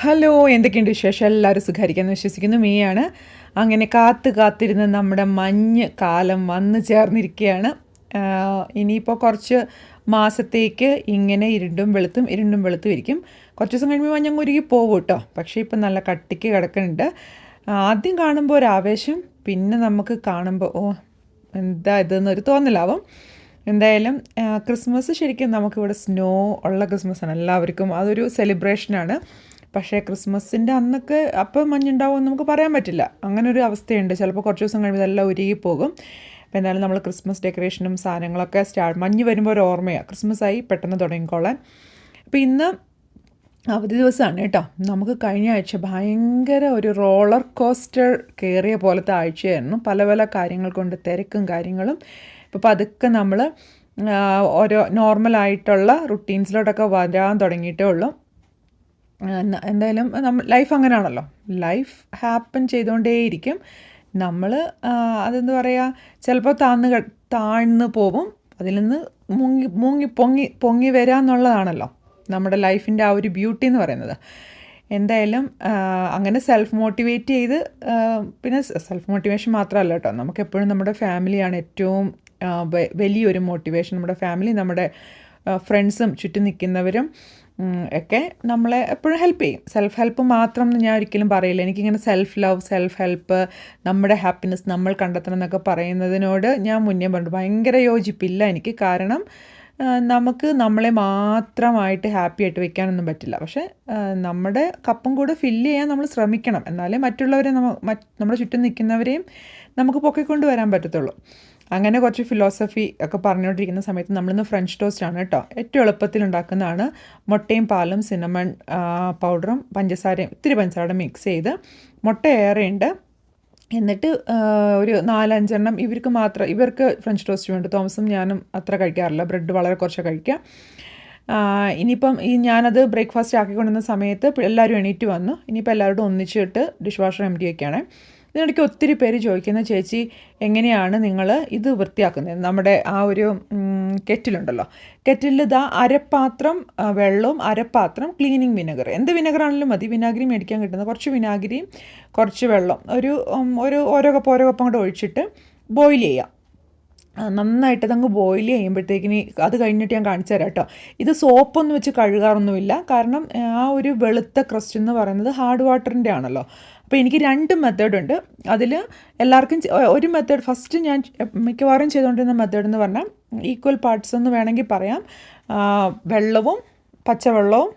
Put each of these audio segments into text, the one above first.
Hello എന്തൊക്കെയുണ്ട് വിശേഷം? എല്ലാവരും സുഖാരിക്കാമെന്ന് വിശ്വസിക്കുന്നു. മീയാണ് അങ്ങനെ കാത്തു കാത്തിരുന്ന് നമ്മുടെ മഞ്ഞ് കാലം വന്നു ചേർന്നിരിക്കുകയാണ്. ഇനിയിപ്പോൾ കുറച്ച് മാസത്തേക്ക് ഇങ്ങനെ ഇരുണ്ടും വെളുത്തും ഇരുണ്ടും വെളുത്തും ഇരിക്കും. കുറച്ച് ദിവസം കഴിയുമ്പോൾ മഞ്ഞങ്ങ് ഉരുകി പോകും കേട്ടോ പക്ഷേ ഇപ്പം നല്ല കട്ടിക്ക് കിടക്കുന്നുണ്ട്. ആദ്യം കാണുമ്പോൾ ഒരു ആവേശം പിന്നെ നമുക്ക് കാണുമ്പോൾ ഓ എന്താ ഇതെന്നൊരു തോന്നലാവും. എന്തായാലും ക്രിസ്മസ് ശരിക്കും നമുക്കിവിടെ സ്നോ ഉള്ള ക്രിസ്മസ് ആണ് എല്ലാവർക്കും അതൊരു സെലിബ്രേഷനാണ് പക്ഷേ ക്രിസ്മസിന്റെ അന്നൊക്കെ അപ്പം മഞ്ഞുണ്ടാവും നമുക്ക് പറയാൻ പറ്റില്ല. അങ്ങനെ ഒരു അവസ്ഥയുണ്ട്. ചിലപ്പോൾ കുറച്ച് ദിവസം കഴിയുമ്പോൾ ഇതെല്ലാം ഉരുകിപ്പോകും. അപ്പോൾ എന്തായാലും നമ്മൾ ക്രിസ്മസ് ഡെക്കറേഷനും സാധനങ്ങളൊക്കെ സ്റ്റാർട്ട് മഞ്ഞ് വരുമ്പോൾ ഒരു ഓർമ്മയാണ് ക്രിസ്മസ് ആയി പെട്ടെന്ന് തുടങ്ങിക്കോളാൻ. അപ്പോൾ ഇന്ന് അവധി ദിവസമാണ് കേട്ടോ. നമുക്ക് കഴിഞ്ഞ ആഴ്ച ഭയങ്കര ഒരു റോളർ കോസ്റ്റർ കയറിയ പോലത്തെ ആഴ്ചയായിരുന്നു. പല പല കാര്യങ്ങൾ കൊണ്ട് തിരക്കും കാര്യങ്ങളും. ഇപ്പോൾ പതുക്കെ നമ്മൾ ഓരോ നോർമലായിട്ടുള്ള റുട്ടീൻസിലോട്ടൊക്കെ വരാൻ തുടങ്ങിയിട്ടേ ഉള്ളൂ. എന്തായാലും നമ്മൾ ലൈഫ് അങ്ങനെയാണല്ലോ ലൈഫ് ഹാപ്പൻ ചെയ്തുകൊണ്ടേയിരിക്കും നമ്മൾ അതെന്താ പറയുക ചിലപ്പോൾ താന്ന് ക- താഴ്ന്ന് പോവും അതിൽ നിന്ന് മുങ്ങി മുങ്ങി പൊങ്ങി പൊങ്ങി വരിക എന്നുള്ളതാണല്ലോ നമ്മുടെ ലൈഫിന്റെ ആ ഒരു ബ്യൂട്ടി എന്ന് പറയുന്നത്. എന്തായാലും അങ്ങനെ സെൽഫ് മോട്ടിവേറ്റ് ചെയ്ത് പിന്നെ സെൽഫ് മോട്ടിവേഷൻ മാത്രമല്ല കേട്ടോ. നമുക്കെപ്പോഴും നമ്മുടെ ഫാമിലിയാണ് ഏറ്റവും വലിയൊരു മോട്ടിവേഷൻ നമ്മുടെ ഫാമിലി നമ്മുടെ ഫ്രണ്ട്സും ചുറ്റും നിൽക്കുന്നവരും ഒക്കെ നമ്മളെ എപ്പോഴും ഹെൽപ്പ് ചെയ്യും. സെൽഫ് ഹെൽപ്പ് മാത്രം എന്ന് ഞാൻ ഒരിക്കലും പറയില്ല. എനിക്കിങ്ങനെ സെൽഫ് ലവ് സെൽഫ് ഹെൽപ്പ് നമ്മുടെ ഹാപ്പിനെസ് നമ്മൾ കണ്ടെത്തണം എന്നൊക്കെ പറയുന്നതിനോട് ഞാൻ മുന്നേ പറഞ്ഞു ഭയങ്കര യോജിപ്പില്ല എനിക്ക്. കാരണം നമുക്ക് നമ്മളെ മാത്രമായിട്ട് ഹാപ്പി ആയിട്ട് വെക്കാനൊന്നും പറ്റില്ല. പക്ഷേ നമ്മുടെ കപ്പും കൂടെ ഫില്ല് ചെയ്യാൻ നമ്മൾ ശ്രമിക്കണം. എന്നാലേ മറ്റുള്ളവരെ നമ്മ നമ്മുടെ ചുറ്റും നിൽക്കുന്നവരെയും നമുക്ക് പൊക്കിക്കൊണ്ട് വരാൻ പറ്റത്തുള്ളൂ. അങ്ങനെ കുറച്ച് ഫിലോസഫി ഒക്കെ പറഞ്ഞുകൊണ്ടിരിക്കുന്ന സമയത്ത് നമ്മളിന്ന് ഫ്രഞ്ച് ടോസ്റ്റ് ആണ് കേട്ടോ ഏറ്റവും എളുപ്പത്തിൽ ഉണ്ടാക്കുന്നതാണ്. മുട്ടയും പാലും സിനമൺ പൗഡറും പഞ്ചസാരയും ഇത്തിരി പഞ്ചസാര മിക്സ് ചെയ്ത് മുട്ട ഏറെയുണ്ട് എന്നിട്ട് ഒരു നാലഞ്ചെണ്ണം ഇവർക്ക് മാത്രം ഇവർക്ക് ഫ്രഞ്ച് ടോസ്റ്റ് വേണ്ട. തോമസും ഞാനും അത്ര കഴിക്കാറില്ല. ബ്രെഡ് വളരെ കുറച്ച് കഴിക്കാം. ഇനിയിപ്പം ഈ ഞാനത് ബ്രേക്ക്ഫാസ്റ്റ് ആക്കിക്കൊണ്ടിരുന്ന സമയത്ത് എല്ലാവരും എണീറ്റ് വന്നു. ഇനിയിപ്പോൾ എല്ലാവരോടും ഒന്നിച്ചിട്ട് ഡിഷ് വാഷർ എം ടി ഒക്കെയാണ് ഇതിനിടയ്ക്ക് ഒത്തിരി പേര് ചോദിക്കുന്ന ചേച്ചി എങ്ങനെയാണ് നിങ്ങൾ ഇത് വൃത്തിയാക്കുന്നത്? നമ്മുടെ ആ ഒരു കെറ്റിലുണ്ടല്ലോ. കെറ്റിലിൽ ഇതാ അരപ്പാത്രം വെള്ളവും അരപ്പാത്രം ക്ലീനിങ് വിനെഗർ. എന്ത് വിനെഗറാണെങ്കിലും മതി. വിനാഗിരി മേടിക്കാൻ കിട്ടുന്ന കുറച്ച് വിനാഗിരിയും കുറച്ച് വെള്ളം. ഒരു ഒരു ഓരോ കപ്പ് ഓരോ കപ്പം കൂടെ ഒഴിച്ചിട്ട് ബോയിൽ ചെയ്യാം. നന്നായിട്ട് അതങ്ങ് ബോയിൽ ചെയ്യുമ്പോഴത്തേക്കിന് അത് കഴിഞ്ഞിട്ട് ഞാൻ കാണിച്ചു തരാം കേട്ടോ. ഇത് സോപ്പൊന്നും വെച്ച് കഴുകാറൊന്നുമില്ല. കാരണം ആ ഒരു വെളുത്ത ക്രസ്റ്റ് എന്ന് പറയുന്നത് ഹാർഡ് വാട്ടറിന്റെ ആണല്ലോ. അപ്പോൾ എനിക്ക് രണ്ട് മെത്തേഡുണ്ട് അതിൽ എല്ലാവർക്കും ഒരു മെത്തേഡ് ഫസ്റ്റ് ഞാൻ മിക്കവാറും ചെയ്തുകൊണ്ടിരുന്ന മെത്തേഡ് എന്ന് പറഞ്ഞാൽ ഈക്വൽ പാർട്സ് എന്ന് വേണമെങ്കിൽ പറയാം. വെള്ളവും പച്ചവെള്ളവും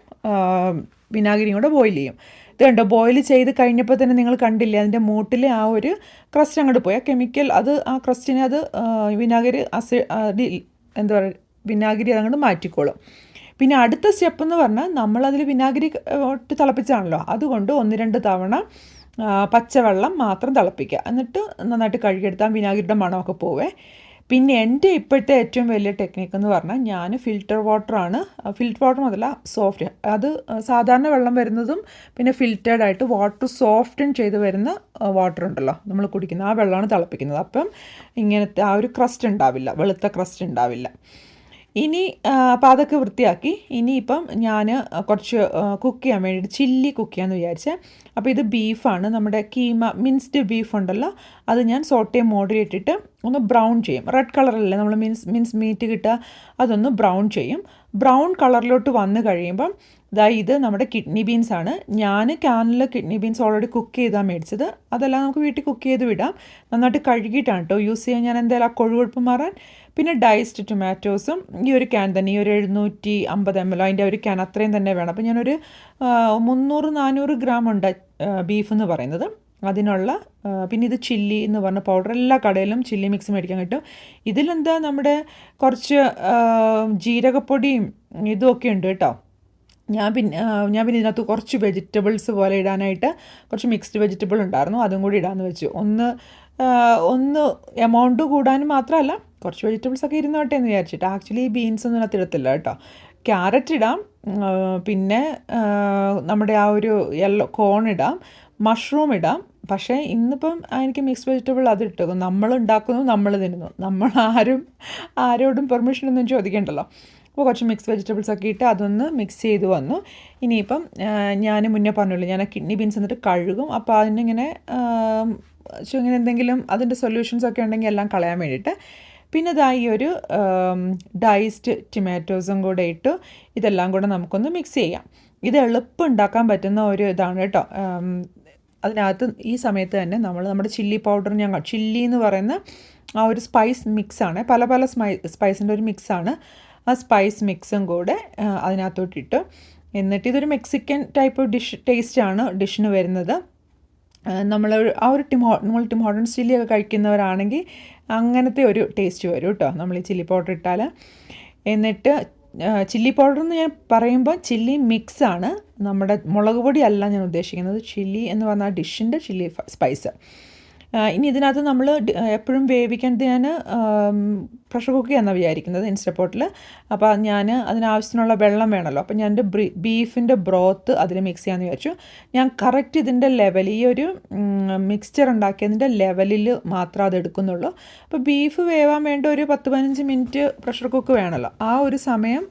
വിനാഗിരിയും കൂടെ ബോയിൽ ചെയ്യും. ഇത് കണ്ടോ? ബോയിൽ ചെയ്ത് കഴിഞ്ഞപ്പോൾ തന്നെ നിങ്ങൾ കണ്ടില്ലേ? അതിന്റെ മൂട്ടിൽ ആ ഒരു ക്രസ്റ്റ് അങ്ങോട്ട് പോയി. ആ കെമിക്കൽ അത് ആ ക്രസ്റ്റിനെ അത് വിനാഗിരി അസി എന്താ പറയുക വിനാഗിരി അതങ്ങോട്ട് മാറ്റിക്കോളും. പിന്നെ അടുത്ത സ്റ്റെപ്പ് എന്ന് പറഞ്ഞാൽ നമ്മളതിൽ വിനാഗിരി ഇട്ട് തിളപ്പിച്ചാണല്ലോ അതുകൊണ്ട് ഒന്ന് രണ്ട് തവണ പച്ചവെള്ളം മാത്രം തിളപ്പിക്കുക. എന്നിട്ട് നന്നായിട്ട് കഴുകിയെടുത്താൽ വിനാഗിരിയുടെ മണമൊക്കെ പോവേ. പിന്നെ എന്റെ ഇപ്പോഴത്തെ ഏറ്റവും വലിയ ടെക്നിക്ക് എന്ന് പറഞ്ഞാൽ ഞാൻ ഫിൽറ്റർ വാട്ടറാണ് ഫിൽറ്റർ വാട്ടർ മുതല സോഫ്റ്റ് അത് സാധാരണ വെള്ളം വരുന്നതും പിന്നെ ഫിൽറ്റേഡ് ആയിട്ട് വാട്ടർ സോഫ്റ്റൻ ചെയ്ത് വരുന്ന വാട്ടർ ഉണ്ടല്ലോ. നമ്മൾ കുടിക്കുന്ന ആ വെള്ളമാണ് തിളപ്പിക്കുന്നത്. അപ്പം ഇങ്ങനത്തെ ആ ഒരു ക്രസ്റ്റ് ഉണ്ടാവില്ല. വെളുത്ത ക്രസ്റ്റ് ഉണ്ടാവില്ല. ഇനി അപ്പോൾ അതൊക്കെ വൃത്തിയാക്കി. ഇനിയിപ്പം ഞാൻ കുറച്ച് കുക്ക് ചെയ്യാൻ വേണ്ടിയിട്ട് ചില്ലി കുക്ക് ചെയ്യാമെന്ന് വിചാരിച്ചേ. അപ്പോൾ ഇത് ബീഫാണ്. നമ്മുടെ കീമ മിൻസ്ഡ് ബീഫ് ഉണ്ടല്ലോ അത് ഞാൻ സോട്ടേ മോഡിലിട്ടിട്ട് ഒന്ന് ബ്രൗൺ ചെയ്യും. റെഡ് കളറല്ലേ നമ്മൾ മിൻസ് മിൻസ് മീറ്റ് കിട്ടുക അതൊന്ന് ബ്രൗൺ ചെയ്യും. ബ്രൗൺ കളറിലോട്ട് വന്ന് കഴിയുമ്പം ഇതാ ഇത് നമ്മുടെ കിഡ്നി ബീൻസ് ആണ്. ഞാൻ ക്യാനിൽ കിഡ്നി ബീൻസ് ഓൾറെഡി കുക്ക് ചെയ്താൽ മേടിച്ചത്. അതെല്ലാം നമുക്ക് വീട്ടിൽ കുക്ക് ചെയ്ത് വിടാം. നന്നായിട്ട് കഴുകിയിട്ടാണ് കേട്ടോ യൂസ് ചെയ്യാൻ. ഞാൻ എന്തായാലും ആ കൊഴുകൊഴുപ്പ് മാറാൻ പിന്നെ ഡൈസ്ഡ് ടൊമാറ്റോസും ഈ ഒരു ക്യാൻ തന്നെ ഈ ഒരു എഴുന്നൂറ്റി അമ്പത് എം എൽ അതിന്റെ ഒരു ക്യാൻ അത്രയും തന്നെ വേണം. അപ്പോൾ ഞാനൊരു മുന്നൂറ് നാനൂറ് ഗ്രാം ഉണ്ട് ബീഫ് എന്ന് പറയുന്നത്. അതിനുള്ള പിന്നെ ഇത് ചില്ലി എന്ന് പറഞ്ഞ പൗഡർ എല്ലാ കടയിലും ചില്ലി മിക്സ് മേടിക്കാൻ കിട്ടും. ഇതിലെന്താ നമ്മുടെ കുറച്ച് ജീരകപ്പൊടിയും ഇതുമൊക്കെ ഉണ്ട് കേട്ടോ. ഞാൻ പിന്നെ ഞാൻ പിന്നെ ഇതിനകത്ത് കുറച്ച് വെജിറ്റബിൾസ് പോലെ ഇടാനായിട്ട് കുറച്ച് മിക്സ്ഡ് വെജിറ്റബിൾ ഉണ്ടായിരുന്നു അതും കൂടി ഇടാമെന്ന് വെച്ചു. ഒന്ന് ഒന്ന് എമൗണ്ട് കൂടാനും മാത്രമല്ല കുറച്ച് വെജിറ്റബിൾസ് ഒക്കെ ഇരുന്നോട്ടെ എന്ന് വിചാരിച്ചിട്ട്. ആക്ച്വലി ബീൻസ് ഒന്നും അതിനകത്ത് ഇടത്തില്ല കേട്ടോ. ക്യാരറ്റ് ഇടാം പിന്നെ നമ്മുടെ ആ ഒരു യെല്ലോ കോൺ ഇടാം മഷ്റൂം ഇടാം. പക്ഷേ ഇന്നിപ്പം എനിക്ക് മിക്സ് വെജിറ്റബിൾ അത് ഇട്ടു. നമ്മൾ ഉണ്ടാക്കുന്നു നമ്മൾ തിന്നുന്നു. നമ്മൾ ആരും ആരോടും പെർമിഷൻ ഒന്നും ചോദിക്കണ്ടല്ലോ. അപ്പോൾ കുറച്ച് മിക്സ് വെജിറ്റബിൾസ് ഒക്കെ ഇട്ട് അതൊന്ന് മിക്സ് ചെയ്ത് വന്നു. ഇനിയിപ്പം ഞാൻ മുന്നേ പറഞ്ഞുള്ളൂ ഞാൻ കിഡ്നി ബീൻസ് എന്നിട്ട് കഴുകും. അപ്പോൾ അതിനിങ്ങനെ ഇങ്ങനെ എന്തെങ്കിലും അതിന്റെ സൊല്യൂഷൻസ് ഒക്കെ ഉണ്ടെങ്കിൽ എല്ലാം കളയാൻ വേണ്ടിയിട്ട് പിന്നെ ഇതാ ഈ ഒരു ഡൈസ്ഡ് ടൊമാറ്റോസും കൂടെ ഇട്ട്. ഇതെല്ലാം കൂടെ നമുക്കൊന്ന് മിക്സ് ചെയ്യാം. ഇത് എളുപ്പം ഉണ്ടാക്കാൻ പറ്റുന്ന ഒരു ഇതാണ് കേട്ടോ അതിനകത്ത് ഈ സമയത്ത് തന്നെ നമ്മൾ നമ്മുടെ ചില്ലി പൗഡർ ഞാൻ ചില്ലി എന്ന് പറയുന്ന ആ ഒരു സ്പൈസ് മിക്സാണ് പല പല സ്പൈ സ്പൈസിന്റെ ഒരു മിക്സാണ് ആ സ്പൈസ് മിക്സും കൂടെ അതിനകത്തോട്ടിട്ട്. എന്നിട്ട് ഇതൊരു മെക്സിക്കൻ ടൈപ്പ് ഡിഷ് ടേസ്റ്റാണ് ഡിഷിന് വരുന്നത്. നമ്മൾ ആ ഒരു ടിമോ നമ്മൾ ടിമോഡൺ ചില്ലിയൊക്കെ കഴിക്കുന്നവരാണെങ്കിൽ അങ്ങനത്തെ ഒരു ടേസ്റ്റ് വരും കേട്ടോ. നമ്മൾ ഈ ചില്ലി പൗഡർ ഇട്ടാൽ എന്നിട്ട് ചില്ലി പൗഡർ എന്ന് ഞാൻ പറയുമ്പോൾ ചില്ലി മിക്സാണ് നമ്മുടെ മുളക് പൊടി അല്ല ഞാൻ ഉദ്ദേശിക്കുന്നത്. ചില്ലി എന്ന് പറഞ്ഞാൽ ഡിഷിന്റെ ചില്ലി സ്പൈസ് ഇനി ഇതിനകത്ത് നമ്മൾ എപ്പോഴും വേവിക്കേണ്ടത് ഞാൻ പ്രഷർ കുക്ക് ചെയ്യാമെന്നാണ് വിചാരിക്കുന്നത് ഇൻസ്റ്റപ്പോട്ടിൽ അപ്പോൾ ഞാൻ അതിനാവശ്യത്തിനുള്ള വെള്ളം വേണമല്ലോ അപ്പോൾ ഞാൻ എന്റെ ബീഫിന്റെ ബ്രോത്ത് അതിൽ മിക്സ് ചെയ്യാമെന്ന് വിചാരിച്ചു. ഞാൻ കറക്റ്റ് ഇതിന്റെ ലെവൽ ഈ ഒരു മിക്സ്ചർ ഉണ്ടാക്കിയതിന്റെ ലെവലിൽ മാത്രം അത് എടുക്കുന്നുള്ളൂ. അപ്പോൾ ബീഫ് വേവാൻ വേണ്ട ഒരു പത്ത് പതിനഞ്ച് മിനിറ്റ് പ്രഷർ കുക്ക് വേണമല്ലോ ആ ഒരു സമയം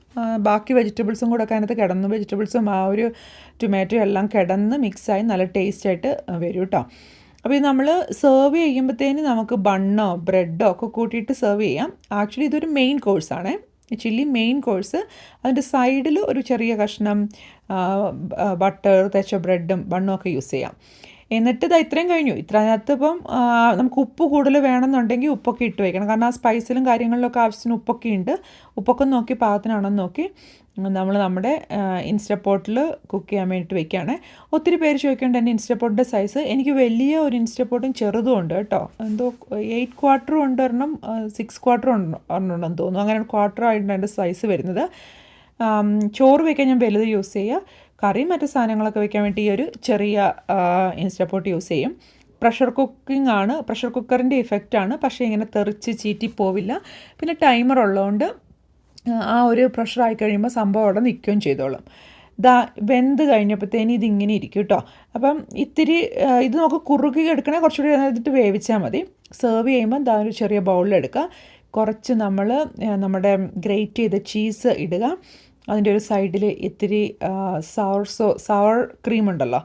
ബാക്കി വെജിറ്റബിൾസും കൂടെ ഒക്കെ അതിനകത്ത് കിടന്ന് വെജിറ്റബിൾസും ആ ഒരു ടൊമാറ്റോ എല്ലാം കിടന്ന് മിക്സായി നല്ല ടേസ്റ്റായിട്ട് വരും കേട്ടോ അപ്പോൾ ഇത് നമ്മൾ സെർവ് ചെയ്യുമ്പോഴത്തേന് നമുക്ക് ബണ്ണോ ബ്രെഡോ ഒക്കെ കൂട്ടിയിട്ട് സെർവ് ചെയ്യാം. ആക്ച്വലി ഇതൊരു മെയിൻ കോഴ്സാണ് ചില്ലി മെയിൻ കോഴ്സ് അതിന്റെ സൈഡിൽ ഒരു ചെറിയ കഷ്ണം ബട്ടർ തേച്ച ബ്രെഡും ബണ്ണും ഒക്കെ യൂസ് ചെയ്യാം. എന്നിട്ട് ഇത് ഇത്രയും കഴിഞ്ഞു. ഇത്രനകത്ത് ഇപ്പം നമുക്ക് ഉപ്പ് കൂടുതൽ വേണമെന്നുണ്ടെങ്കിൽ ഉപ്പൊക്കെ ഇട്ട് വയ്ക്കണം കാരണം ആ സ്പൈസിലും കാര്യങ്ങളിലൊക്കെ ആവശ്യത്തിന് ഉപ്പൊക്കെ ഉണ്ട്. ഉപ്പൊക്കെ നോക്കി പാകത്തിനാണെന്ന് നോക്കി. നമ്മൾ നമ്മുടെ ഇൻസ്റ്റപ്പോട്ടിൽ കുക്ക് ചെയ്യാൻ വേണ്ടിയിട്ട് വെക്കുകയാണ് ഒത്തിരി പേര് ചോദിക്കേണ്ട എന്റെ ഇൻസ്റ്റപ്പോട്ടിന്റെ സൈസ് എനിക്ക് വലിയ ഒരു ഇൻസ്റ്റപ്പോട്ടും ചെറുതും ഉണ്ട് കേട്ടോ. എന്തോ എയ്റ്റ് ക്വാർട്ടറും ഉണ്ട് ഒരെണ്ണം സിക്സ് ക്വാർട്ടറും ഉണ്ട് ഒരെണ്ണം തോന്നുന്നു. അങ്ങനെ ക്വാർട്ടർ ആയിട്ടാണ് എന്റെ സൈസ് വരുന്നത്. ചോറ് വയ്ക്കാൻ ഞാൻ വലുത് യൂസ് ചെയ്യുക കറി മറ്റു സാധനങ്ങളൊക്കെ വെക്കാൻ വേണ്ടി ഈ ഒരു ചെറിയ ഇൻസ്റ്റപ്പോട്ട് യൂസ് ചെയ്യും. പ്രഷർ കുക്കിംഗ് ആണ്. പ്രഷർ കുക്കറിന്റെ ഇഫക്റ്റാണ് പക്ഷേ ഇങ്ങനെ തെറിച്ച് ചീറ്റി പോവില്ല പിന്നെ ടൈമർ ഉള്ളതുകൊണ്ട് ആ ഒരു പ്രഷർ കഴിയുമ്പോൾ സംഭവം അവിടെ നിൽക്കുകയും ചെയ്തോളും. ദാ വെന്ത് കഴിഞ്ഞപ്പോഴത്തേന് ഇതിങ്ങനെ ഇരിക്കും കേട്ടോ അപ്പം ഇത്തിരി ഇത് നമുക്ക് കുറുക്കി എടുക്കണേ കുറച്ചുകൂടി എന്നിട്ട് വേവിച്ചാൽ മതി. സെർവ് ചെയ്യുമ്പോൾ ദാ ഒരു ചെറിയ ബൗളിലെടുക്കുക കുറച്ച് നമ്മൾ നമ്മുടെ ഗ്രേറ്റ് ചെയ്ത ചീസ് ഇടുക. അതിന്റെ ഒരു സൈഡിൽ ഇത്തിരി സവർ സോ സവർ ക്രീം ഉണ്ടല്ലോ.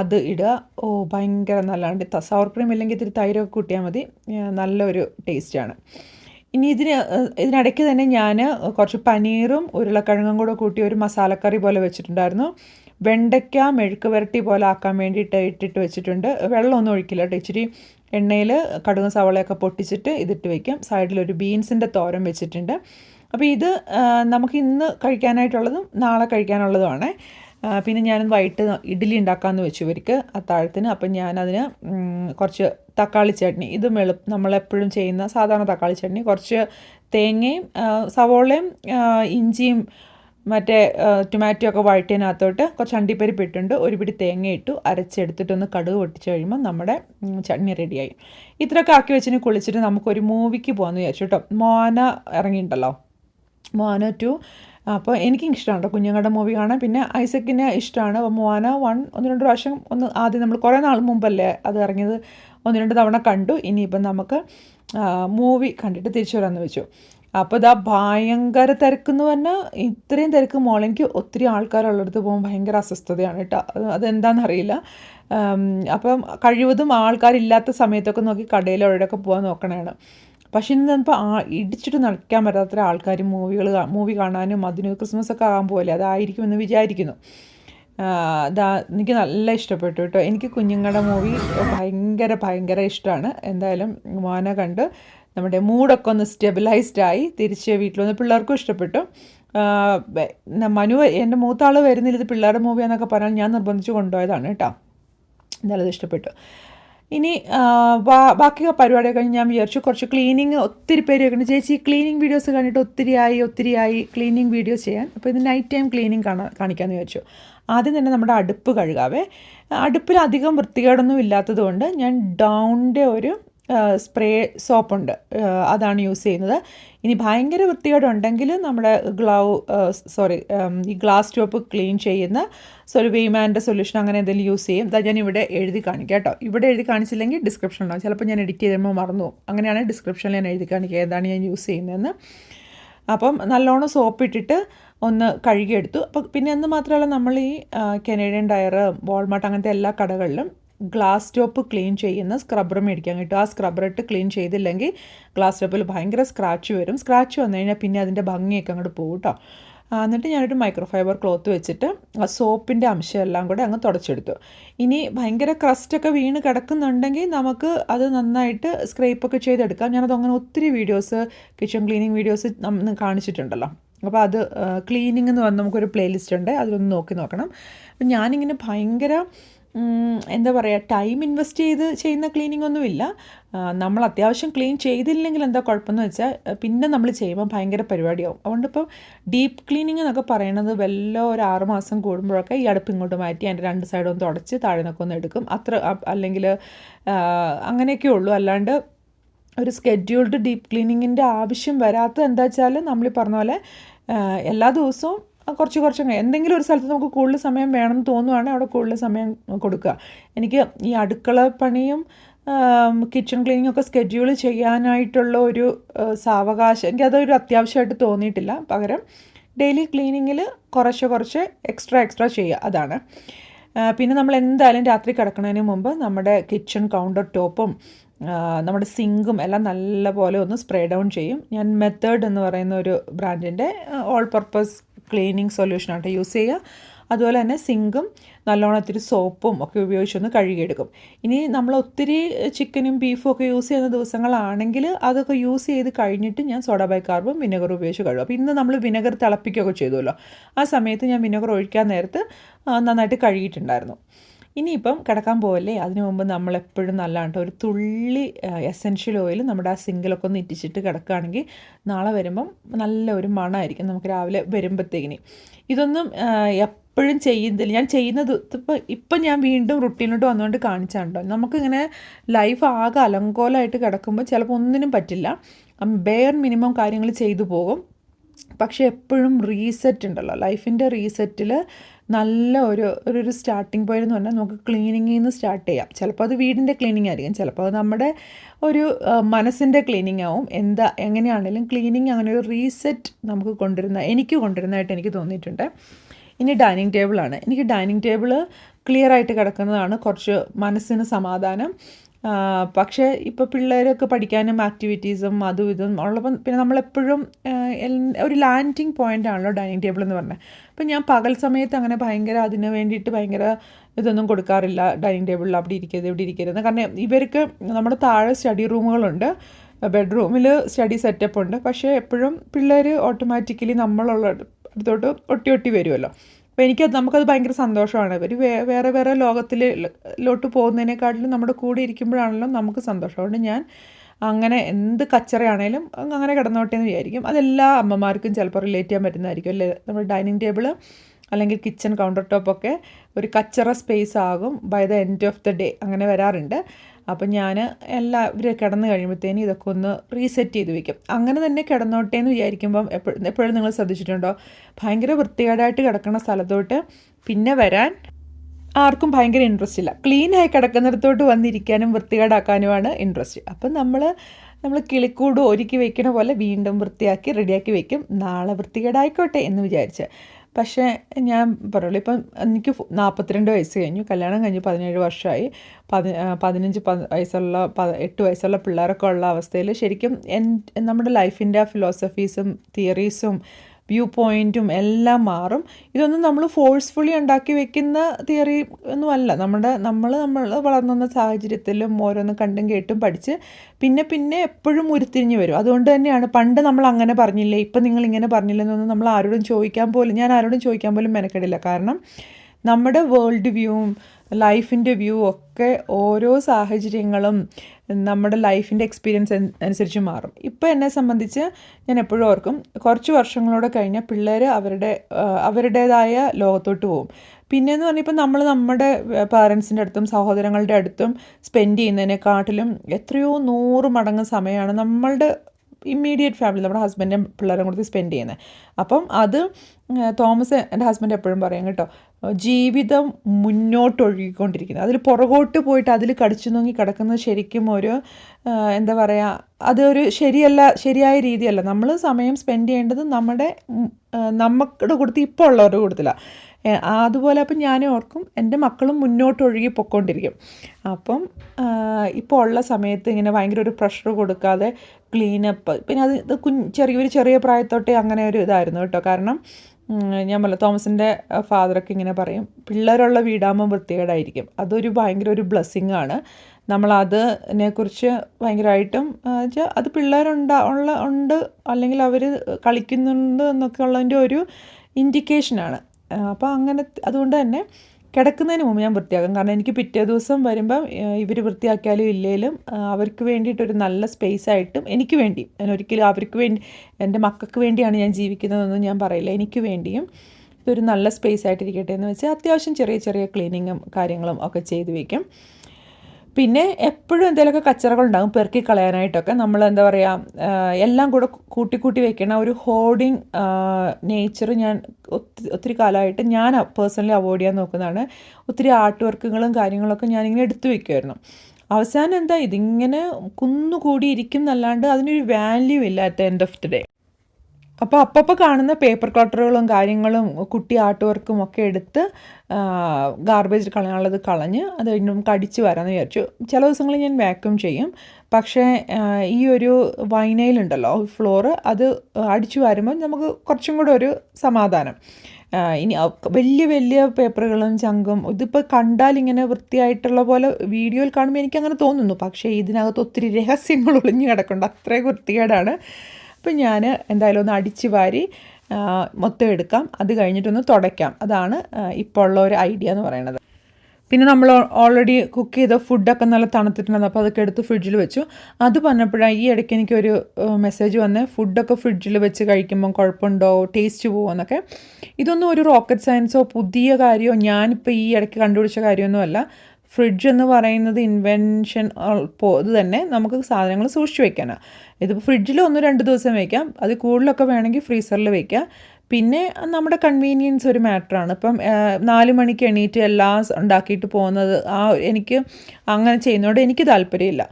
അത് ഇടുക. ഓ ഭയങ്കര നല്ലതാണ്. സവർ ക്രീം ഇല്ലെങ്കിൽ ഇത്തിരി തൈരൊക്കെ കൂട്ടിയാൽ മതി. നല്ലൊരു ടേസ്റ്റാണ് ഇനി ഇതിന് ഇതിനിടയ്ക്ക് തന്നെ ഞാൻ കുറച്ച് പനീറും ഉരുളക്കിഴങ്ങും കൂടെ കൂട്ടി ഒരു മസാലക്കറി പോലെ വെച്ചിട്ടുണ്ടായിരുന്നു. വെണ്ടയ്ക്ക മെഴുക്ക് വരട്ടി പോലെ ആക്കാൻ വേണ്ടിയിട്ട് ഇട്ടിട്ട് വെച്ചിട്ടുണ്ട്. വെള്ളമൊന്നും ഒഴിക്കില്ല കേട്ടോ. ഇച്ചിരി എണ്ണയിൽ കടുകും സവളയൊക്കെ പൊട്ടിച്ചിട്ട് ഇതിട്ട് വയ്ക്കും സൈഡിൽ ഒരു ബീൻസിന്റെ തോരൻ വെച്ചിട്ടുണ്ട്. അപ്പോൾ ഇത് നമുക്ക് ഇന്ന് കഴിക്കാനായിട്ടുള്ളതും നാളെ കഴിക്കാനുള്ളതുമാണ്. പിന്നെ ഞാൻ വൈകിട്ട് ഇഡ്ഡലി ഉണ്ടാക്കാമെന്ന് വെച്ചു ഇവർക്ക് അത്താഴത്തിന് അപ്പം ഞാനതിന് കുറച്ച് തക്കാളി ചട്നി. ഇത് മെളു നമ്മളെപ്പോഴും ചെയ്യുന്ന സാധാരണ തക്കാളി ചട്നി. കുറച്ച് തേങ്ങയും സവോളയും ഇഞ്ചിയും മറ്റേ ടൊമാറ്റോ ഒക്കെ വഴറ്റിയതിനകത്തോട്ട് കുറച്ച് അണ്ടിപ്പരിപ്പ് ഇട്ടുണ്ട് ഒരു പിടി തേങ്ങ ഇട്ടു അരച്ചെടുത്തിട്ടൊന്ന് കടുക് പൊട്ടിച്ച് കഴിയുമ്പോൾ നമ്മുടെ ചട്നി റെഡിയായി ഇത്രയൊക്കെ ആക്കി വെച്ചിന് കുളിച്ചിട്ട് നമുക്കൊരു മൂവിക്ക് പോകാമെന്ന് വിചാരിച്ചു കേട്ടോ. മോന ഇറങ്ങിയിട്ടുണ്ടല്ലോ. മോന ടു അപ്പോൾ എനിക്കും ഇഷ്ടമാണ് കേട്ടോ കുഞ്ഞുങ്ങളുടെ മൂവി കാണാൻ. പിന്നെ ഐസക്കിനെ ഇഷ്ടമാണ്. അപ്പോൾ മോന വൺ ഒന്ന് രണ്ട് പ്രാവശ്യം ഒന്ന് ആദ്യം നമ്മൾ കുറേ നാൾ മുമ്പല്ലേ അത് ഇറങ്ങിയത്? ഒന്ന് രണ്ട് തവണ കണ്ടു. ഇനിയിപ്പം നമുക്ക് മൂവി കണ്ടിട്ട് തിരിച്ചു വരാമെന്ന് വെച്ചു. അപ്പോൾ ഇതാ ഭയങ്കര തിരക്കെന്ന് പറഞ്ഞാൽ ഇത്രയും തിരക്ക് മോളെ എനിക്ക് ഒത്തിരി ആൾക്കാരുള്ളടുത്ത് പോകുമ്പോൾ ഭയങ്കര അസ്വസ്ഥതയാണ് കേട്ടോ. അത് അതെന്താണെന്നറിയില്ല. ഉം, അപ്പം കഴിവതും ആൾക്കാരില്ലാത്ത സമയത്തൊക്കെ നോക്കി കടയിൽ എവിടെയൊക്കെ പോകാൻ നോക്കണതാണ്. പക്ഷേ ഇന്ന് ഇപ്പോൾ ആ ഇടിച്ചിട്ട് നടക്കാൻ പറ്റാത്ത ആൾക്കാർ മൂവികൾ മൂവി കാണാനും അതിന് ക്രിസ്മസ് ഒക്കെ ആകാൻ പോലെ അതായിരിക്കുമെന്ന് വിചാരിക്കുന്നു. ഇതാ എനിക്ക് നല്ല ഇഷ്ടപ്പെട്ടു കേട്ടോ. എനിക്ക് കുഞ്ഞുങ്ങളുടെ മൂവി ഭയങ്കര ഭയങ്കര ഇഷ്ടമാണ്. എന്തായാലും മോനെ കണ്ട് നമ്മുടെ മൂഡൊക്കെ ഒന്ന് സ്റ്റെബിലൈസ്ഡ് ആയി തിരിച്ച് വീട്ടിൽ വന്ന് പിള്ളേർക്കും ഇഷ്ടപ്പെട്ടു. മനു എന്റെ മൂത്താൾ വരുന്നില്ല ഇത് പിള്ളേരുടെ മൂവിയാന്നൊക്കെ പറഞ്ഞാൽ ഞാൻ നിർബന്ധിച്ച് കൊണ്ടുപോയതാണ് കേട്ടോ. എന്തായാലും അത് ഇഷ്ടപ്പെട്ടു. ഇനി ബാക്കി പരിപാടി കഴിഞ്ഞ് ഞാൻ വിചാരിച്ചു കുറച്ച് ക്ലീനിങ് ഒത്തിരി പേര് വെക്കണം ചേച്ചി ക്ലീനിങ് വീഡിയോസ് കണ്ടിട്ട് ഒത്തിരിയായി ഒത്തിരിയായി ക്ലീനിങ് വീഡിയോസ് ചെയ്യാൻ. അപ്പോൾ ഇത് നൈറ്റ് ടൈം ക്ലീനിങ് കാണാൻ കാണിക്കാമെന്ന് വിചാരിച്ചു. ആദ്യം തന്നെ നമ്മുടെ അടുപ്പ് കഴുകാവേ. അടുപ്പിൽ അധികം വൃത്തികേടൊന്നും ഇല്ലാത്തതുകൊണ്ട് ഞാൻ ഡൗണിന്റെ ഒരു സ്പ്രേ സോപ്പുണ്ട് അതാണ് യൂസ് ചെയ്യുന്നത്. ഇനി ഭയങ്കര വൃത്തികേടുണ്ടെങ്കിൽ നമ്മുടെ ഗ്ലൗ സോറി ഈ ഗ്ലാസ് ടോപ്പ് ക്ലീൻ ചെയ്യുന്ന സോറി വെയ്മാന്റെ സൊല്യൂഷൻ അങ്ങനെ എന്തെങ്കിലും യൂസ് ചെയ്യും. ഇതാ ഞാൻ ഇവിടെ എഴുതി കാണിക്കാം കേട്ടോ. ഇവിടെ എഴുതി കാണിച്ചില്ലെങ്കിൽ ഡിസ്ക്രിപ്ഷൻ ഉണ്ടാവും. ചിലപ്പോൾ ഞാൻ എഡിറ്റ് ചെയ്യുമ്പോൾ മറന്നു അങ്ങനെയാണ് ഡിസ്ക്രിപ്ഷനിൽ ഞാൻ എഴുതി കാണിക്കുക ഏതാണ് ഞാൻ യൂസ് ചെയ്യുന്നതെന്ന്. അപ്പം നല്ലോണം സോപ്പ് ഇട്ടിട്ട് ഒന്ന് കഴുകിയെടുത്തു. അപ്പോൾ പിന്നെ എന്ന് മാത്രമല്ല നമ്മൾ ഈ കനേഡിയൻ ഡയർ വാൾമാർട്ട് അങ്ങനത്തെ എല്ലാ കടകളിലും ഗ്ലാസ് ടോപ്പ് ക്ലീൻ ചെയ്യുന്ന സ്ക്രബ്ബർ മേടിക്കാൻ കിട്ടും. ആ സ്ക്രബ്ബർ ഇട്ട് ക്ലീൻ ചെയ്തില്ലെങ്കിൽ ഗ്ലാസ് ടോപ്പിൽ ഭയങ്കര സ്ക്രാച്ച് വരും. സ്ക്രാച്ച് വന്നു കഴിഞ്ഞാൽ പിന്നെ അതിന്റെ ഭംഗിയൊക്കെ അങ്ങോട്ട് പോകും കേട്ടോ എന്നിട്ട് ഞാനൊരു മൈക്രോഫൈബർ ക്ലോത്ത് വെച്ചിട്ട് ആ സോപ്പിന്റെ അംശമെല്ലാം കൂടെ അങ്ങ് തുടച്ചെടുത്തു. ഇനി ഭയങ്കര ക്രസ്റ്റൊക്കെ വീണ് കിടക്കുന്നുണ്ടെങ്കിൽ നമുക്ക് അത് നന്നായിട്ട് സ്ക്രേപ്പൊക്കെ ചെയ്തെടുക്കാം. ഞാനത് അങ്ങനെ ഒത്തിരി വീഡിയോസ് കിച്ചൺ ക്ലീനിങ് വീഡിയോസ് കാണിച്ചിട്ടുണ്ടല്ലോ. അപ്പോൾ അത് ക്ലീനിങ് എന്ന് പറഞ്ഞാൽ നമുക്കൊരു പ്ലേലിസ്റ്റ് ഉണ്ട്. അതിലൊന്ന് നോക്കി നോക്കണം. അപ്പം ഞാനിങ്ങനെ ഭയങ്കര എന്താ പറയുക ടൈം ഇൻവെസ്റ്റ് ചെയ്ത് ചെയ്യുന്ന ക്ലീനിങ് ഒന്നുമില്ല നമ്മൾ അത്യാവശ്യം ക്ലീൻ ചെയ്തില്ലെങ്കിൽ എന്താ കുഴപ്പമെന്ന് വെച്ചാൽ പിന്നെ നമ്മൾ ചെയ്യുമ്പോൾ ഭയങ്കര പരിപാടിയാവും. അതുകൊണ്ട് ഇപ്പം ഡീപ്പ് ക്ലീനിങ് എന്നൊക്കെ പറയുന്നത് വല്ല ഒരു ആറ് മാസം കൂടുമ്പോഴൊക്കെ ഈ അടുപ്പ് ഇങ്ങോട്ട് മാറ്റി അതിന്റെ രണ്ട് സൈഡും ഒന്ന് തുടച്ച് താഴെ നിന്നൊക്കെ ഒന്ന് എടുക്കും. അത്ര അല്ലെങ്കിൽ അങ്ങനെയൊക്കെ ഉള്ളൂ. അല്ലാണ്ട് ഒരു സ്കെഡ്യൂൾഡ് ഡീപ്പ് ക്ലീനിങ്ങിന്റെ ആവശ്യം വരാത്തത് എന്താ വെച്ചാൽ നമ്മൾ പറഞ്ഞ പോലെ എല്ലാ ദിവസവും കുറച്ച് കുറച്ച് എന്തെങ്കിലും ഒരു സ്ഥലത്ത് നമുക്ക് കൂടുതൽ സമയം വേണം എന്ന് തോന്നുവാണെങ്കിൽ അവിടെ കൂടുതൽ സമയം കൊടുക്കുക. എനിക്ക് ഈ അടുക്കള പണിയും കിച്ചൺ ക്ലീനിങ് ഒക്കെ സ്കെഡ്യൂൾ ചെയ്യാനായിട്ടുള്ള ഒരു സാവകാശം എനിക്കതൊരു അത്യാവശ്യമായിട്ട് തോന്നിയിട്ടില്ല. പകരം ഡെയിലി ക്ലീനിങ്ങിൽ കുറച്ച് കുറച്ച് എക്സ്ട്രാ എക്സ്ട്രാ ചെയ്യുക. അതാണ്. പിന്നെ നമ്മൾ എന്തായാലും രാത്രി കിടക്കുന്നതിന് മുമ്പ് നമ്മുടെ കിച്ചൺ കൗണ്ടർ ടോപ്പും നമ്മുടെ സിങ്കും എല്ലാം നല്ല പോലെ ഒന്ന് സ്പ്രേ ഡൗൺ ചെയ്യും. ഞാൻ മെത്തേഡ് എന്ന് പറയുന്ന ഒരു ബ്രാൻഡിന്റെ ഓൾ പർപ്പസ് ക്ലീനിങ് സൊല്യൂഷനായിട്ട് യൂസ് ചെയ്യുക. അതുപോലെ തന്നെ സിങ്കും നല്ലോണം ഒത്തിരി സോപ്പും ഒക്കെ ഉപയോഗിച്ചൊന്ന് കഴുകിയെടുക്കും. ഇനി നമ്മൾ ഒത്തിരി ചിക്കനും ബീഫും ഒക്കെ യൂസ് ചെയ്യുന്ന ദിവസങ്ങളാണെങ്കിൽ അതൊക്കെ യൂസ് ചെയ്ത് കഴിഞ്ഞിട്ട് ഞാൻ സോഡ ബൈക്കാർബും വിനെഗർ ഉപയോഗിച്ച് കഴുകും. അപ്പോൾ ഇന്ന് നമ്മൾ വിനെഗർ തിളപ്പിക്കുകയൊക്കെ ചെയ്തുവല്ലോ. ആ സമയത്ത് ഞാൻ വിനെഗർ ഒഴിക്കാൻ നേരത്ത് നന്നായിട്ട് കഴുകിയിട്ടുണ്ടായിരുന്നു. ഇനിയിപ്പം കിടക്കാൻ പോവല്ലേ? അതിനു മുമ്പ് നമ്മളെപ്പോഴും നല്ലതാണ് ഒരു തുള്ളി എസെൻഷ്യൽ ഓയിൽ നമ്മുടെ ആ സിങ്കിലൊക്കെ ഒന്ന് ഇറ്റിച്ചിട്ട് കിടക്കുകയാണെങ്കിൽ നാളെ വരുമ്പം നല്ല ഒരു മണമായിരിക്കും നമുക്ക് രാവിലെ വരുമ്പോഴത്തേക്കിനി ഇതൊന്നും എപ്പോഴും ചെയ്യുന്നില്ല. ഞാൻ ചെയ്യുന്നത് ഇപ്പം ഇപ്പം ഞാൻ വീണ്ടും റുട്ടീനോട്ട് വന്നുകൊണ്ട് കാണിച്ചാണ്ടോ? നമുക്കിങ്ങനെ ലൈഫ് ആകെ അലങ്കോലമായിട്ട് കിടക്കുമ്പോൾ ചിലപ്പോൾ ഒന്നിനും പറ്റില്ല. ബെയർ മിനിമം കാര്യങ്ങൾ ചെയ്തു പോകും. പക്ഷേ എപ്പോഴും റീസെറ്റ് ഉണ്ടല്ലോ. ലൈഫിന്റെ റീസെറ്റിൽ നല്ല ഒരു ഒരു സ്റ്റാർട്ടിങ് പോയിന്റ് എന്ന് പറഞ്ഞാൽ നമുക്ക് ക്ലീനിങ്ങിൽ നിന്ന് സ്റ്റാർട്ട് ചെയ്യാം. ചിലപ്പോൾ അത് വീടിന്റെ ക്ലീനിങ് ആയിരിക്കും. ചിലപ്പോൾ അത് നമ്മുടെ ഒരു മനസ്സിന്റെ ക്ലീനിങ് ആവും. എന്താ എങ്ങനെയാണെങ്കിലും ക്ലീനിങ് അങ്ങനെ ഒരു റീസെറ്റ് നമുക്ക് കൊണ്ടുവരുന്ന എനിക്ക് കൊണ്ടുവരുന്നതായിട്ട് എനിക്ക് തോന്നിയിട്ടുണ്ട്. ഇനി ഡൈനിങ് ടേബിളാണ് എനിക്ക് ഡൈനിങ് ടേബിൾ ക്ലിയർ ആയിട്ട് കിടക്കുന്നതാണ് കുറച്ച് മനസ്സിന് സമാധാനം. പക്ഷേ ഇപ്പോൾ പിള്ളേരൊക്കെ പഠിക്കാനും ആക്ടിവിറ്റീസും അതും ഇതും ഉള്ളപ്പം പിന്നെ നമ്മളെപ്പോഴും ഒരു ലാൻഡിങ് പോയിന്റ് ആണല്ലോ ഡൈനിങ് ടേബിൾ എന്ന് പറഞ്ഞത് അപ്പം ഞാൻ പകൽ സമയത്ത് അങ്ങനെ ഭയങ്കര അതിന് വേണ്ടിയിട്ട് ഭയങ്കര ഇതൊന്നും കൊടുക്കാറില്ല ഡൈനിങ് ടേബിളിൽ അവിടെ ഇരിക്കരുത് ഇവിടെ ഇരിക്കരുത്. കാരണം ഇവർക്ക് നമ്മുടെ താഴെ സ്റ്റഡി റൂമുകളുണ്ട് ബെഡ്റൂമിൽ സ്റ്റഡി സെറ്റപ്പ് ഉണ്ട്. പക്ഷേ എപ്പോഴും പിള്ളേർ ഓട്ടോമാറ്റിക്കലി നമ്മളുള്ള അടുത്തോട്ട് ഒട്ടി ഒട്ടി വരുമല്ലോ അപ്പോൾ എനിക്കത് നമുക്കത് ഭയങ്കര സന്തോഷമാണ്. ഇവർ വേറെ വേറെ ലോകത്തിലോട്ട് പോകുന്നതിനേക്കാട്ടിലും നമ്മുടെ കൂടെ ഇരിക്കുമ്പോഴാണല്ലോ നമുക്ക് സന്തോഷം. അതുകൊണ്ട് ഞാൻ അങ്ങനെ എന്ത് കച്ചറയാണേലും അങ്ങനെ കിടന്നോട്ടെ എന്ന് വിചാരിക്കും. അതെല്ലാ അമ്മമാർക്കും ചിലപ്പോൾ റിലേറ്റ് ചെയ്യാൻ പറ്റുന്നതായിരിക്കും. അല്ലേ? നമ്മുടെ ഡൈനിങ് ടേബിൾ അല്ലെങ്കിൽ കിച്ചൺ കൗണ്ടർ ടോപ്പൊക്കെ ഒരു കച്ചറ സ്പേസ് ആകും by the end of the day അങ്ങനെ വരാറുണ്ട്. അപ്പം ഞാൻ എല്ലാവരും കിടന്ന് കഴിയുമ്പോഴത്തേനും ഇതൊക്കെ ഒന്ന് റീസെറ്റ് ചെയ്ത് വെക്കും. അങ്ങനെ തന്നെ കിടന്നോട്ടെ എന്ന് വിചാരിക്കുമ്പം എപ്പോഴും എപ്പോഴും നിങ്ങൾ ശ്രദ്ധിച്ചിട്ടുണ്ടോ? ഭയങ്കര വൃത്തികേടായിട്ട് കിടക്കുന്ന സ്ഥലത്തോട്ട് പിന്നെ വരാൻ ആർക്കും ഭയങ്കര ഇൻട്രസ്റ്റ് ഇല്ല. ക്ലീനായി കിടക്കുന്നിടത്തോട്ട് വന്നിരിക്കാനും വൃത്തികേടാക്കാനുമാണ് ഇൻട്രസ്റ്റ് അപ്പം നമ്മൾ നമ്മൾ കിളിക്കൂട് ഒരുക്കി വെക്കണ പോലെ വീണ്ടും വൃത്തിയാക്കി റെഡിയാക്കി വെക്കും. നാളെ വൃത്തികേടായിക്കോട്ടെ എന്ന് വിചാരിച്ച്. പക്ഷേ ഞാൻ പറയുള്ളൂ. ഇപ്പം എനിക്ക് നാൽപ്പത്തിരണ്ട് വയസ്സ് കഴിഞ്ഞു. കല്യാണം കഴിഞ്ഞ് പതിനേഴ് വർഷമായി പതി പതിനഞ്ച് വയസ്സുള്ള എട്ട് വയസ്സുള്ള പിള്ളേരൊക്കെ ഉള്ള അവസ്ഥയിൽ ശരിക്കും എൻ നമ്മുടെ ലൈഫിന്റെ ഫിലോസഫീസും തിയറീസും വ്യൂ പോയിന്റും എല്ലാം മാറും. ഇതൊന്നും നമ്മൾ ഫോഴ്സ്ഫുള്ളി ഉണ്ടാക്കി വെക്കുന്ന തിയറി ഒന്നുമല്ല നമ്മുടെ നമ്മൾ നമ്മൾ വളർന്നു വന്ന സാഹചര്യത്തിലും ഓരോന്ന് കണ്ടും കേട്ടും പഠിച്ച് പിന്നെ പിന്നെ എപ്പോഴും ഉരുത്തിരിഞ്ഞ് വരും. അതുകൊണ്ട് തന്നെയാണ് പണ്ട് നമ്മൾ അങ്ങനെ പറഞ്ഞില്ലേ ഇപ്പം നിങ്ങൾ ഇങ്ങനെ പറഞ്ഞില്ലെന്നൊന്നും നമ്മൾ ആരോടും ചോദിക്കാൻ പോലും ഞാൻ ആരോടും ചോദിക്കാൻ പോലും മെനക്കെടില്ല. കാരണം നമ്മുടെ വേൾഡ് വ്യൂവും ലൈഫിന്റെ വ്യൂ ഒക്കെ ഓരോ സാഹചര്യങ്ങളും നമ്മുടെ ലൈഫിന്റെ എക്സ്പീരിയൻസ് അനുസരിച്ച് മാറും. ഇപ്പോൾ എന്നെ സംബന്ധിച്ച് ഞാൻ എപ്പോഴും ഓർക്കും കുറച്ച് വർഷങ്ങളോടെ കഴിഞ്ഞാൽ പിള്ളേർ അവരുടെ അവരുടേതായ ലോകത്തോട്ട് പോകും പിന്നെയെന്ന് പറഞ്ഞാൽ ഇപ്പം നമ്മൾ നമ്മുടെ പാരൻസിന്റെ അടുത്തും സഹോദരങ്ങളുടെ അടുത്തും സ്പെൻഡ് ചെയ്യുന്നതിനെക്കാട്ടിലും എത്രയോ നൂറ് മടങ്ങ് സമയമാണ് നമ്മളുടെ ഇമ്മീഡിയറ്റ് ഫാമിലി നമ്മുടെ ഹസ്ബൻഡും പിള്ളേരും കൂടി സ്പെൻഡ് ചെയ്യുന്നത്. അപ്പം അത് തോമസ് എന്റെ ഹസ്ബൻഡ് എപ്പോഴും പറയും കേട്ടോ ജീവിതം മുന്നോട്ടൊഴുകിക്കൊണ്ടിരിക്കുന്നത് അതിൽ പുറകോട്ട് പോയിട്ട് അതിൽ കടിച്ചു നോങ്ങി കിടക്കുന്നത് ശരിക്കും ഒരു എന്താ പറയുക അതൊരു ശരിയല്ല ശരിയായ രീതിയല്ല. നമ്മൾ സമയം സ്പെൻഡ് ചെയ്യേണ്ടത് നമ്മുടെ നമ്മുടെ കൂടുതൽ ഇപ്പോൾ ഉള്ളവരുടെ കൂട്ടത്തിലാണ് അതുപോലെ അപ്പം ഞാനും ഓർക്കും എന്റെ മക്കളും മുന്നോട്ട് ഒഴുകി പൊയ്ക്കൊണ്ടിരിക്കും അപ്പം ഇപ്പോൾ ഉള്ള സമയത്ത് ഇങ്ങനെ ഭയങ്കര ഒരു പ്രഷർ കൊടുക്കാതെ ക്ലീനപ്പ് പിന്നെ അത് കുഞ്ഞ് ചെറിയൊരു ചെറിയ പ്രായത്തോട്ടേ അങ്ങനെ ഒരു ഇതായിരുന്നു കേട്ടോ. കാരണം ഞാൻ പറഞ്ഞ തോമസിന്റെ ഫാദറൊക്കെ ഇങ്ങനെ പറയും പിള്ളേരുള്ള വീടാകുമ്പോൾ വൃത്തികേടായിരിക്കും. അതൊരു ഭയങ്കര ഒരു ബ്ലെസ്സിങ് ആണ്. നമ്മൾ അതിനെക്കുറിച്ച് ഭയങ്കരമായിട്ടും വെച്ചാൽ അത് പിള്ളേരുണ്ട ഉള്ള ഉണ്ട് അല്ലെങ്കിൽ അവർ കളിക്കുന്നുണ്ട് എന്നൊക്കെ ഉള്ളതിന്റെ ഒരു ഇൻഡിക്കേഷനാണ് അപ്പോൾ അങ്ങനെ അതുകൊണ്ട് തന്നെ കിടക്കുന്നതിന് മുമ്പ് ഞാൻ വൃത്തിയാക്കും. കാരണം എനിക്ക് പിറ്റേ ദിവസം വരുമ്പം ഇവർ വൃത്തിയാക്കിയാലും ഇല്ലേലും അവർക്ക് വേണ്ടിയിട്ടൊരു നല്ല സ്പേസ് ആയിട്ടും എനിക്ക് വേണ്ടി ഒരിക്കലും അവർക്ക് വേണ്ടി എന്റെ മക്കൾക്ക് വേണ്ടിയാണ് ഞാൻ ജീവിക്കുന്നതെന്നൊന്നും ഞാൻ പറയില്ല. എനിക്ക് വേണ്ടിയും ഇതൊരു നല്ല സ്പേസ് ആയിട്ടിരിക്കട്ടെ എന്ന് വെച്ചാൽ അത്യാവശ്യം ചെറിയ ചെറിയ ക്ലീനിങ്ങും കാര്യങ്ങളും ഒക്കെ ചെയ്തു വയ്ക്കും പിന്നെ എപ്പോഴും എന്തെങ്കിലുമൊക്കെ കച്ചറകളുണ്ടാകും പെറുക്കി കളയാനായിട്ടൊക്കെ. നമ്മൾ എന്താ പറയുക എല്ലാം കൂടെ കൂട്ടി കൂട്ടി വെക്കണ ഒരു ഹോർഡിങ് നേച്ചർ ഞാൻ ഒത്തിരി കാലമായിട്ട് ഞാൻ പേഴ്സണലി അവോയ്ഡ് ചെയ്യാൻ നോക്കുന്നതാണ്. ഒത്തിരി ആർട്ട് വർക്കുകളും കാര്യങ്ങളൊക്കെ ഞാനിങ്ങനെ എടുത്തു വെക്കുമായിരുന്നു അവസാനം എന്താ ഇതിങ്ങനെ കുന്നുകൂടി ഇരിക്കും എന്നല്ലാണ്ട് അതിനൊരു വാല്യൂ ഇല്ല at end of the day അപ്പോൾ അപ്പപ്പോൾ കാണുന്ന പേപ്പർ ക്ലട്ടറുകളും കാര്യങ്ങളും കുട്ടി ആർട്ട് വർക്കും ഒക്കെ എടുത്ത് ഗാർബേജ് കളയാനുള്ളത് കളഞ്ഞ് അത് വീണ്ടും കടിച്ച് വരാമെന്ന് വിചാരിച്ചു. ചില ദിവസങ്ങളിൽ ഞാൻ വാക്യൂം ചെയ്യും. പക്ഷേ ഈ ഒരു വൈനയിലുണ്ടല്ലോ ഫ്ലോറ് അത് അടിച്ചു വരുമ്പോൾ നമുക്ക് കുറച്ചും കൂടെ ഒരു സമാധാനം. ഇനി വലിയ വലിയ പേപ്പറുകളും ചങ്കും ഇതിപ്പോൾ കണ്ടാൽ ഇങ്ങനെ വൃത്തിയായിട്ടുള്ള പോലെ വീഡിയോയിൽ കാണുമ്പോൾ എനിക്കങ്ങനെ തോന്നുന്നു. പക്ഷേ ഇതിനകത്ത് ഒത്തിരി രഹസ്യങ്ങൾ ഒളിഞ്ഞു കിടക്കുന്നുണ്ട്. അത്രയും വൃത്തികേടാണ്. അപ്പം ഞാൻ എന്തായാലും ഒന്ന് അടിച്ച് വാരി മൊത്തം എടുക്കാം. അത് കഴിഞ്ഞിട്ടൊന്ന് തുടയ്ക്കാം. അതാണ് ഇപ്പോൾ ഉള്ള ഒരു ഐഡിയ എന്ന് പറയുന്നത്. പിന്നെ നമ്മൾ ഓൾറെഡി കുക്ക് ചെയ്ത ഫുഡൊക്കെ നല്ല തണുത്തിട്ടുണ്ടായിരുന്നു അപ്പോൾ അതൊക്കെ എടുത്ത് ഫ്രിഡ്ജിൽ വെച്ചു. അത് പറഞ്ഞപ്പോഴാണ് ഈ ഇടയ്ക്ക് എനിക്കൊരു മെസ്സേജ് വന്ന് ഫുഡൊക്കെ ഫ്രിഡ്ജിൽ വെച്ച് കഴിക്കുമ്പം കുഴപ്പമുണ്ടോ? ടേസ്റ്റ് പോകുമെന്നൊക്കെ ഇതൊന്നും ഒരു റോക്കറ്റ് സയൻസോ പുതിയ കാര്യമോ ഞാനിപ്പോൾ ഈ ഇടയ്ക്ക് കണ്ടുപിടിച്ച കാര്യമൊന്നുമല്ല. ഫ്രിഡ്ജ് എന്ന് പറയുന്നത് ഇൻവെൻഷൻ ഇത് തന്നെ നമുക്ക് സാധനങ്ങൾ സൂക്ഷിച്ച് വയ്ക്കാനാണ് ഇതിപ്പോൾ ഫ്രിഡ്ജിൽ ഒന്ന് രണ്ട് ദിവസം വയ്ക്കാം അത് കൂടുതലൊക്കെ വേണമെങ്കിൽ ഫ്രീസറിൽ വയ്ക്കാം പിന്നെ നമ്മുടെ കൺവീനിയൻസ് ഒരു മാറ്ററാണ് ഇപ്പം നാല് മണിക്ക് എണീറ്റ് എല്ലാം ഉണ്ടാക്കിയിട്ട് പോകുന്നത് ആ എനിക്ക് അങ്ങനെ ചെയ്യുന്നതോട് എനിക്ക് താല്പര്യമില്ല.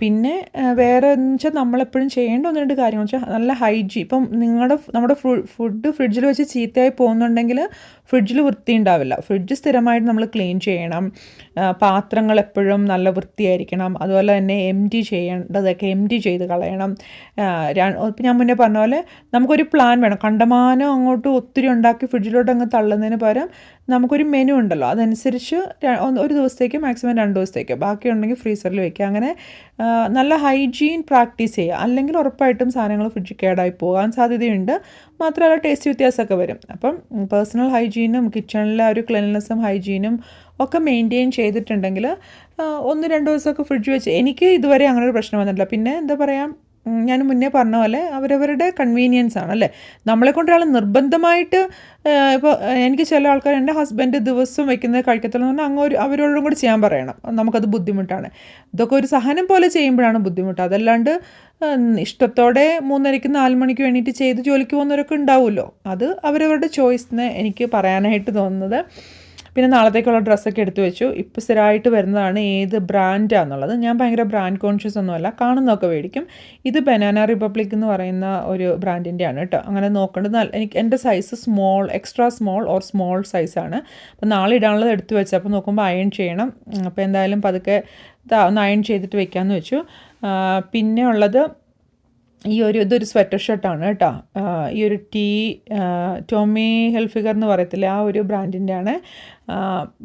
പിന്നെ വേറെ എന്ന് വെച്ചാൽ നമ്മളെപ്പോഴും ചെയ്യേണ്ട ഒന്ന് രണ്ട് കാര്യങ്ങൾ വെച്ചാൽ നല്ല ഹൈജീൻ ഇപ്പം നിങ്ങളുടെ നമ്മുടെ ഫുഡ് ഫ്രിഡ്ജിൽ വെച്ച് ചീത്തയായി പോകുന്നുണ്ടെങ്കിൽ ഫ്രിഡ്ജിൽ വൃത്തി ഉണ്ടാവില്ല ഫ്രിഡ്ജ് സ്ഥിരമായിട്ട് നമ്മൾ ക്ലീൻ ചെയ്യണം. പാത്രങ്ങൾ എപ്പോഴും നല്ല വൃത്തിയായിരിക്കണം. അതുപോലെ തന്നെ എം ടി ചെയ്യേണ്ടതൊക്കെ എം ടി ചെയ്ത് കളയണം. ഇപ്പം ഞാൻ മുന്നേ പറഞ്ഞ പോലെ നമുക്കൊരു പ്ലാൻ വേണം. കണ്ടമാനം അങ്ങോട്ട് ഒത്തിരി ഉണ്ടാക്കി ഫ്രിഡ്ജിലോട്ട് അങ്ങ് തള്ളുന്നതിന് പകരം നമുക്കൊരു മെനു ഉണ്ടല്ലോ. അതനുസരിച്ച് ഒരു ദിവസത്തേക്ക് മാക്സിമം രണ്ട് ദിവസത്തേക്ക് ബാക്കി ഉണ്ടെങ്കിൽ ഫ്രീസറിൽ വയ്ക്കുക അങ്ങനെ നല്ല ഹൈജീൻ പ്രാക്ടീസ് ചെയ്യുക. അല്ലെങ്കിൽ ഉറപ്പായിട്ടും സാധനങ്ങൾ ഫ്രിഡ്ജിൽ കേടായി പോകാൻ സാധ്യതയുണ്ട്. മാത്രമല്ല ടേസ്റ്റ് വ്യത്യാസമൊക്കെ വരും. അപ്പം പേഴ്സണൽ ഹൈജീനും കിച്ചണിലെ ഒരു ക്ലീൻനെസ്സും ഹൈജീനും ഒക്കെ മെയിന്റെയിൻ ചെയ്തിട്ടുണ്ടെങ്കിൽ ഒന്ന് രണ്ട് ദിവസമൊക്കെ ഫ്രിഡ്ജ് വെച്ച് എനിക്ക് ഇതുവരെ അങ്ങനെ ഒരു പ്രശ്നം വന്നിട്ടില്ല. പിന്നെ എന്താ പറയുക ഞാൻ മുന്നേ പറഞ്ഞ പോലെ അവരവരുടെ കൺവീനിയൻസ് ആണ് അല്ലേ? നമ്മളെ കൊണ്ട് ഒരാൾ നിർബന്ധമായിട്ട് ഇപ്പോൾ എനിക്ക് ചില ആൾക്കാർ എന്റെ ഹസ്ബൻഡ് ദിവസം വയ്ക്കുന്നത് കഴിക്കത്തുള്ളൂ എന്ന് പറഞ്ഞാൽ അങ്ങ് ഒരു അവരോടും കൂടി ചെയ്യാൻ പറയണം. നമുക്കത് ബുദ്ധിമുട്ടാണ്. ഇതൊക്കെ ഒരു സഹനം പോലെ ചെയ്യുമ്പോഴാണ് ബുദ്ധിമുട്ട്. അതല്ലാണ്ട് ഇഷ്ടത്തോടെ മൂന്നരയ്ക്ക് നാല് മണിക്ക് വേണ്ടിയിട്ട് ചെയ്ത് ജോലിക്ക് പോകുന്നവരൊക്കെ ഉണ്ടാവുമല്ലോ. അത് അവരവരുടെ ചോയ്സ് എന്ന് എനിക്ക് പറയാനായിട്ട് തോന്നുന്നത്. പിന്നെ നാളത്തേക്കുള്ള ഡ്രസ്സൊക്കെ എടുത്തു വെച്ചു. ഇപ്പോൾ സ്ഥിരമായിട്ട് വരുന്നതാണ് ഏത് ബ്രാൻഡാന്നുള്ളത് ഞാൻ ഭയങ്കര ബ്രാൻഡ് കോൺഷ്യസ് ഒന്നുമല്ല. കാണുന്നതൊക്കെ മേടിക്കും. ഇത് ബനാന റിപ്പബ്ലിക് എന്ന് പറയുന്ന ഒരു ബ്രാൻഡിന്റെ ആണ് കേട്ടോ. അങ്ങനെ നോക്കേണ്ടത് എനിക്ക് എന്റെ size small extra small or small സൈസാണ് അപ്പോൾ നാളെ ഇടാനുള്ളത് എടുത്തു വെച്ചു. അപ്പോൾ നോക്കുമ്പോൾ അയൺ ചെയ്യണം. അപ്പോൾ എന്തായാലും പതുക്കെ ഒന്ന് അയൺ ചെയ്തിട്ട് വെക്കാമെന്ന് വെച്ചു. പിന്നെ ഉള്ളത് ഈ ഒരു ഇതൊരു സ്വെറ്റർ ഷർട്ടാണ് കേട്ടോ. ഈ ഒരു ടീ ടോമി ഹെൽഫിഗർ എന്ന് പറയത്തില്ല ആ ഒരു ബ്രാൻഡിന്റെ ആണ്.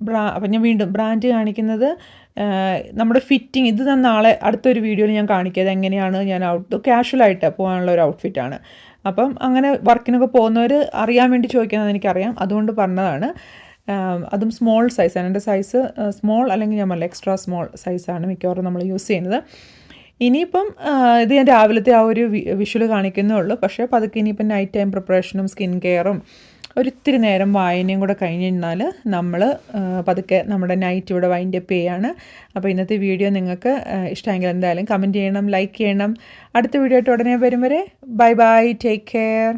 ബ്രാ അപ്പം ഞാൻ വീണ്ടും ബ്രാൻഡ് കാണിക്കുന്നത് നമ്മുടെ ഫിറ്റിംഗ് ഇത് ഞാൻ നാളെ അടുത്തൊരു വീഡിയോയിൽ ഞാൻ കാണിക്കാം എങ്ങനെയാണ് ഞാൻ ഔട്ട് ക്യാഷ്വലായിട്ട് പോകാനുള്ള ഒരു ഔട്ട്ഫിറ്റാണ് അപ്പം അങ്ങനെ വർക്കിനൊക്കെ പോകുന്നവർ അറിയാൻ വേണ്ടി ചോദിക്കുന്നത് എനിക്കറിയാം. അതുകൊണ്ട് പറഞ്ഞതാണ്. അതും സ്മോൾ സൈസാണ് എന്റെ സൈസ് സ്മോൾ അല്ലെങ്കിൽ ഞാൻ പറഞ്ഞില്ല എക്സ്ട്രാ സ്മോൾ സൈസാണ് മിക്കവാറും നമ്മൾ യൂസ് ചെയ്യുന്നത്. ഇനിയിപ്പം ഇത് ഞാൻ രാവിലത്തെ ആ ഒരു വിഷ്വൽ കാണിക്കുന്നേ ഉള്ളൂ. പക്ഷേ പതുക്കെ ഇനിയിപ്പം നൈറ്റ് ടൈം പ്രിപ്പറേഷനും സ്കിൻ കെയറും ഒരിത്തിരി നേരം വായനയും കൂടെ കഴിഞ്ഞ് കഴിഞ്ഞാൽ നമ്മൾ പതുക്കെ നമ്മുടെ നൈറ്റ് ഇവിടെ വൈൻഡ് അപ്പ് ചെയ്യാണ്. അപ്പോൾ ഇന്നത്തെ വീഡിയോ നിങ്ങൾക്ക് ഇഷ്ടമെങ്കിൽ എന്തായാലും കമന്റ് ചെയ്യണം ലൈക്ക് ചെയ്യണം. അടുത്ത വീഡിയോ ആയിട്ട് ഉടനെ വരും വരെ. Bye bye take care